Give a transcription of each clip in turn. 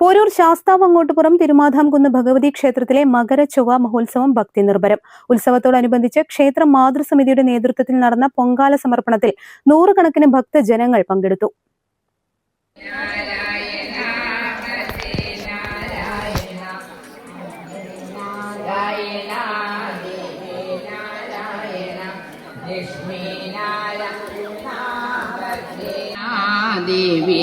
Porur ശാസ്താവ് അങ്ങോട്ടുപുറം തിരുമാധാംകുന്ന് ഭഗവതി ക്ഷേത്രത്തിലെ മകര ചൊവ്വ മഹോത്സവം ഭക്തി നിർഭരം ഉത്സവത്തോടനുബന്ധിച്ച് ക്ഷേത്ര മാതൃസമിതിയുടെ നേതൃത്വത്തിൽ നടന്ന പൊങ്കാല സമർപ്പണത്തിൽ നൂറുകണക്കിന് ഭക്തജനങ്ങൾ പങ്കെടുത്തു ദേവി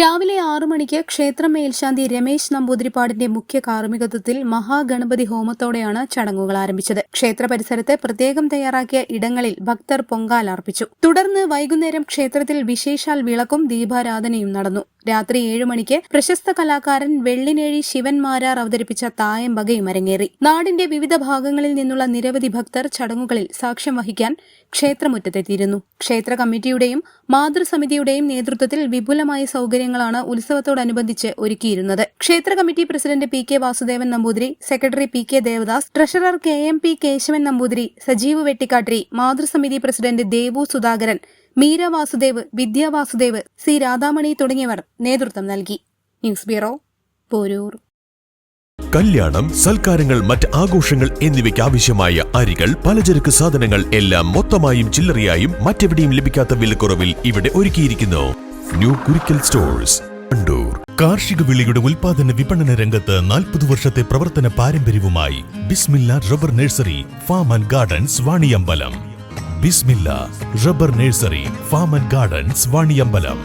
രാവിലെ ആറു മണിക്ക് ക്ഷേത്ര മേൽശാന്തി രമേശ് നമ്പൂതിരിപ്പാടിന്റെ മുഖ്യ കാർമ്മികത്വത്തിൽ മഹാഗണപതി ഹോമത്തോടെയാണ് ചടങ്ങുകൾ ആരംഭിച്ചത്. ക്ഷേത്ര പരിസരത്ത് പ്രത്യേകം തയ്യാറാക്കിയ ഇടങ്ങളിൽ ഭക്തർ പൊങ്കാല അർപ്പിച്ചു. തുടർന്ന് വൈകുന്നേരം ക്ഷേത്രത്തിൽ വിശേഷാൽ വിളക്കും ദീപാരാധനയും നടന്നു. രാത്രി ഏഴു മണിക്ക് പ്രശസ്ത കലാകാരൻ വെള്ളിനേഴി ശിവൻ മാരാർ അവതരിപ്പിച്ച തായമ്പകയും അരങ്ങേറി. നാടിന്റെ വിവിധ ഭാഗങ്ങളിൽ നിന്നുള്ള നിരവധി ഭക്തർ ചടങ്ങുകളിൽ സാക്ഷ്യം വഹിക്കാൻ ക്ഷേത്രമുറ്റത്തെത്തിയിരുന്നു. ക്ഷേത്ര കമ്മിറ്റിയുടെയും മാതൃസമിതിയുടെയും നേതൃത്വത്തിൽ വിപുലമായ സൗകര്യങ്ങളാണ് ഉത്സവത്തോടനുബന്ധിച്ച് ഒരുക്കിയിരുന്നത്. ക്ഷേത്ര committee president P K Vasudevan Namboothiri secretary P K Devadas treasurer K M P Keshavan Namboothiri Sajeev Vettikkattiri മാതൃസമിതി president Devu Sudhakaran Meera Vasudev Vidya Vasudev C Radhamani തുടങ്ങിയവർ നേതൃത്വം നൽകി. News bureau Porur. കല്യാണം സൽക്കാരങ്ങൾ മറ്റ് ആഘോഷങ്ങൾ എന്നിവയ്ക്ക് ആവശ്യമായ അരികൾ പലചരക്ക് സാധനങ്ങൾ എല്ലാം മൊത്തമായും ചില്ലറയായും മറ്റെവിടെയും ലഭിക്കാത്ത വിലക്കുറവിൽ ഇവിടെ ഒരുക്കിയിരിക്കുന്നു. New Kurikkal stores Kandoor. കാർഷിക വിളിയുടെ ഉൽപാദന വിപണന രംഗത്ത് നാൽപ്പത് വർഷത്തെ പ്രവർത്തന പാരമ്പര്യവുമായി Bismilla rubber nursery farm and gardens Vaniyambalam. Bismilla rubber nursery farm and gardens Vaniyambalam.